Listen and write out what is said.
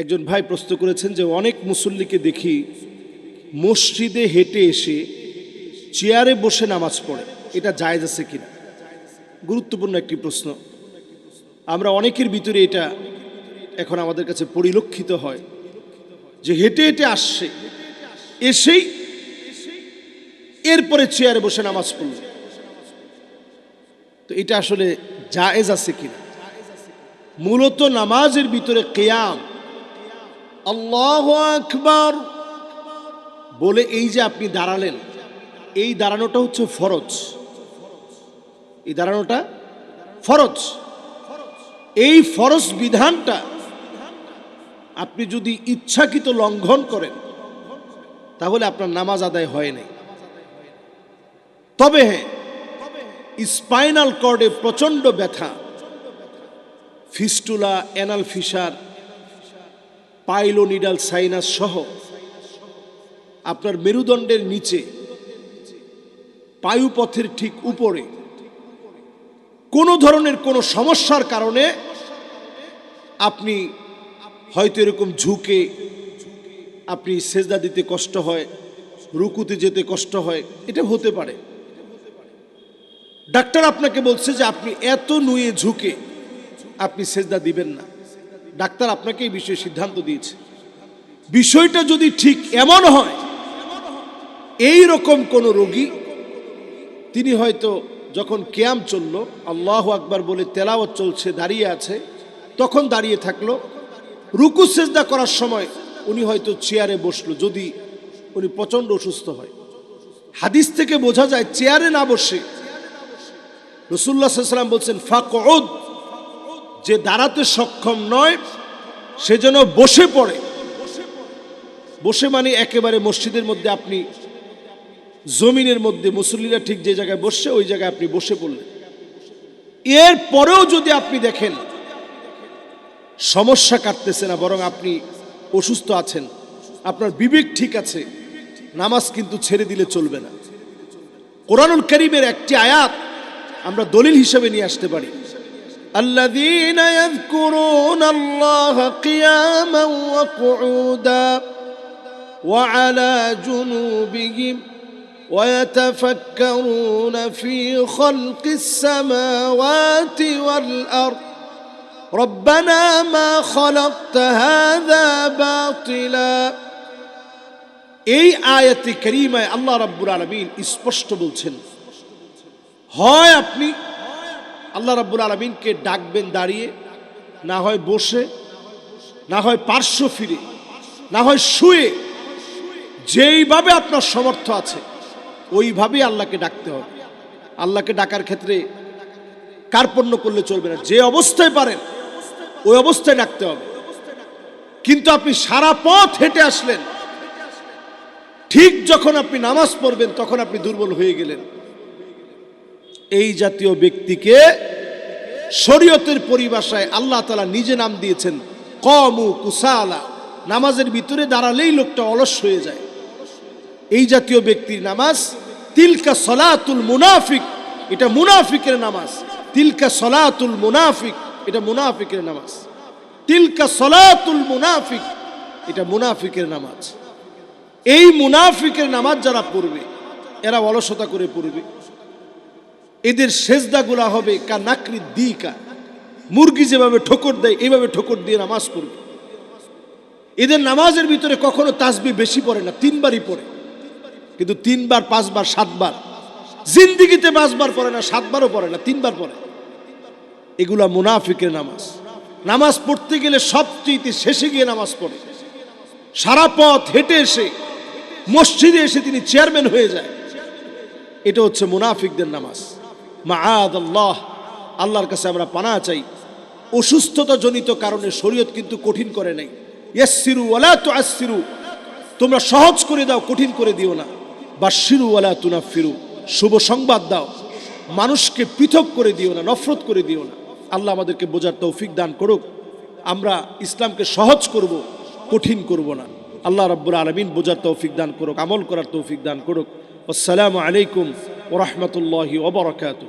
একজন ভাই প্রশ্ন করেছেন যে অনেক মুসল্লিকে দেখি মসজিদে হেঁটে এসে চেয়ারে বসে নামাজ পড়ে। এটা জায়েজ আছে কিনা? গুরুত্বপূর্ণ একটি প্রশ্ন। আমরা অনেকের ভিতরে এটা এখন আমাদের কাছে পরিলক্ষিত হয় যে হেঁটে হেঁটে আসছে, এসেই এরপরে চেয়ারে বসে নামাজ পড়ল। তো এটা আসলে জায়েজ আছে কিনা? মূলত নামাজের ভিতরে কেয়াম আল্লাহ আকবার। বলে, এই যে আপনি দাঁড়ালেন, এই দাঁড়ানোটা হচ্ছে ফরজ। এই দাঁড়ানোটা ফরজ। এই ফরজ বিধানটা আপনি যদি ইচ্ছাকৃত লঙ্ঘন করেন, তাহলে আপনার নামাজ আদায় হয় নাই। তবে হ্যাঁ স্পাইনাল কর্ডে প্রচণ্ড ব্যথা। Fistula, anal fissure pilonidal sinus সহ আপনার মেরুদণ্ডের নিচে, পায়ুপথের ঠিক উপরে, কোনো ধরনের কোনো সমস্যার কারণে আপনি হয়তো এরকম ঝুঁকে আপনি সেজদা দিতে কষ্ট হয়, রুকুতে যেতে কষ্ট হয়, এটা হতে পারে। ডাক্তার আপনাকে বলছে যে আপনি এত নুয়ে ঝুঁকে আপনি সেজদা দিবেন না। ডাক্তার আপনাকে এই বিষয়ে সিদ্ধান্ত দিয়েছে। বিষয়টা যদি ঠিক এমন হয়, এই রকম কোন রোগী, তিনি হয়তো যখন ক্যাম চলল, আল্লাহ আকবার বলে তেলাওয়াত চলছে, দাঁড়িয়ে আছে, তখন দাঁড়িয়ে থাকল। রুকু, সেজদা করার সময় উনি হয়তো চেয়ারে বসল, যদি উনি প্রচণ্ড অসুস্থ হয়। হাদিস থেকে বোঝা যায়, চেয়ারে না বসে রসুল্লাহ সাল্লাম বলছেন, ফাকউদ। যে দাঁড়াতে সক্ষম নয়, সে যেন বসে পড়ে। বসে মানে একেবারে মসজিদের মধ্যে আপনি, জমিনের মধ্যে, মুসল্লিরা ঠিক যে জায়গায় বসছে, ওই জায়গায় আপনি বসে পড়লেন। এর পরেও যদি আপনি দেখেন, সমস্যা কাটতেছে না, বরং আপনি অসুস্থ আছেন, আপনার বিবেক ঠিক আছে, নামাজ কিন্তু ছেড়ে দিলে চলবে না। কোরআনুল করিমের একটি আয়াত আমরা দলিল হিসেবে নিয়ে আসতে পারি। الذين يذكرون الله قياما وقعودا وعلى جنوبهم ويتفكرون في خلق السماوات والارض ربنا ما خلقت هذا باطلا এই আয়াতে করিমায় আল্লাহ রাব্বুল আলমিন স্পষ্ট বলছেন হয় আপনি আল্লাহ রাব্বুল আলমিনকে ডাকবেন দাঁড়িয়ে, না হয় বসে, না হয় পার্শ্ব ফিরে, না হয় শুয়ে, যেইভাবে আপনার সমর্থ আছে, ওইভাবেই আল্লাহকে ডাকতে হবে। আল্লাহকে ডাকার ক্ষেত্রে কার্পণ্য করলে চলবে না? যে অবস্থায় পারেন, ওই অবস্থায় ডাকতে হবে। কিন্তু আপনি সারা পথ হেঁটে আসলেন, ঠিক যখন আপনি নামাজ পড়বেন, তখন আপনি দুর্বল হয়ে গেলেন। এই জাতীয় ব্যক্তিকে শরীয়তের পরিভাষায় আল্লাহ তালা নিজে নাম দিয়েছেন, কমু কুসালা। নামাজের ভিতরে দাঁড়ালেই লোকটা অলস হয়ে যায়। এই জাতীয় ব্যক্তির নামাজ, তিলকা সলাতুল মুনাফিক, এটা মুনাফিকের নামাজ। তিলকা সলাতুল মুনাফিক, এটা মুনাফিকের নামাজ। তিলকা সলাতুল মুনাফিক, এটা মুনাফিকের নামাজ। এই মুনাফিকের নামাজ যারা পড়বে, এরা অলসতা করে পড়বে। এদের সেজদাগুলা হবে কা নাকরি দি কা মুরগি যেভাবে ঠোকর দেয়, এইভাবে ঠোকর দিয়ে নামাজ পড়বে। এদের নামাজের ভিতরে কখনো তাসবি বেশি পড়ে না, তিনবারই পড়ে। কিন্তু তিনবার, পাঁচবার, সাতবার। জিন্দিগিতে পাঁচবার পড়ে না, সাতবারও পড়ে না, তিনবার পড়ে। এগুলা মুনাফিকের নামাজ। নামাজ পড়তে গেলে সবচেয়ে শেষে গিয়ে নামাজ পড়ে। সারা পথ হেঁটে এসে, মসজিদে এসে তিনি চেয়ারম্যান হয়ে যায়। এটা হচ্ছে মুনাফিকদের নামাজ। মা আল্লাহ আল্লাহর কাছে আমরা পানা চাই। অসুস্থতা জনিত কারণে শরীয়ত কিন্তু কঠিন করে নাই ইয়াসিরু ওয়ালা তো আসিরু তোমরা সহজ করে দাও, কঠিন করে দিও না। বা শিরু ওয়ালা তুনা ফিরু শুভ সংবাদ দাও। মানুষকে পৃথক করে দিও না, নফরত করে দিও না। আল্লাহ আমাদেরকে বোঝার তৌফিক দান করুক। আমরা ইসলামকে সহজ করব, কঠিন করব না। আল্লাহ রব্বুল আলমিন বোঝার তৌফিক দান করুক, আমল করার তৌফিক দান করুক। আসসালামু আলাইকুম ওরহমতুল্লাহি ওবরাকাতু